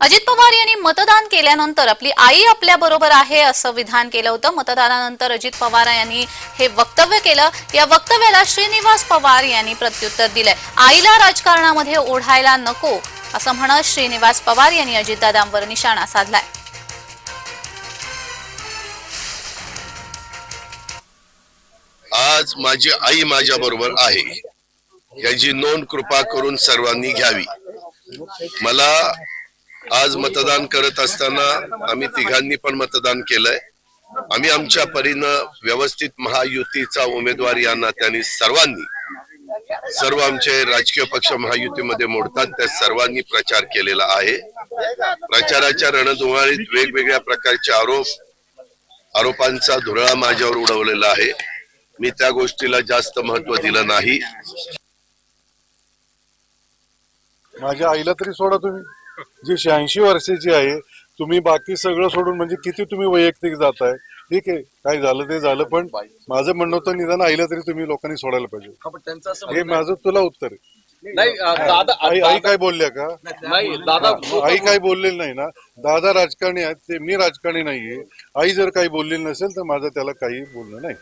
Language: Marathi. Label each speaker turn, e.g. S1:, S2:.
S1: अजित पवार यांनी मतदान केल्यानंतर आपली आई आपल्या बरोबर आहे असं विधान केलं होतं. मतदानानंतर अजित पवार यांनी हे वक्तव्य केलं. या वक्तव्याला श्रीनिवास पवार यांनी प्रत्युत्तर दिलंय. आईला राजकारणामध्ये ओढायला नको असं म्हणत श्रीनिवास पवार यांनी अजितदादांवर निशाणा साधलाय.
S2: आज माझी आई माझ्या बरोबर आहे. याची नोंद कृपा करून सर्वांनी घ्यावी. मला आज मतदान करत असताना आम्ही तिघांनी पण मतदान केलंय. आम्ही आमच्या परीनं व्यवस्थित महायुतीचा उमेदवार या नात्याने सर्वांनी सर्व आमचे राजकीय पक्ष महायुतीमध्ये मोडतात त्या सर्वांनी प्रचार केलेला आहे. प्रचाराच्या रणधुमाळीत वेगवेगळ्या प्रकारचे आरोप आरोपांचा धुरळा माझ्यावर उडवलेला आहे. मी त्या गोष्टीला जास्त महत्त्व दिलं नाही.
S3: माझ्या आईला तरी सोडा तुम्ही. जी शहाऐंशी वर्षाची आहे तुम्ही बाकी सगळं सोडून म्हणजे किती तुम्ही वैयक्तिक जाताय? ठीक आहे काय झालं ते झालं पण माझं म्हणणं होतं निदान आईला तरी तुम्ही लोकांनी सोडायला पाहिजे.
S4: हा, आहे-
S3: माझं तुला उत्तर आहे.
S4: नाही दादा
S3: आई आई काय बोलल्या का?
S4: नाही दादा
S3: आई काय बोललेली नाही ना? दादा राजकारणी आहेत ते मी राजकारणी नाहीये. आई जर काही बोललेली नसेल तर माझं त्याला काही बोलणं नाही.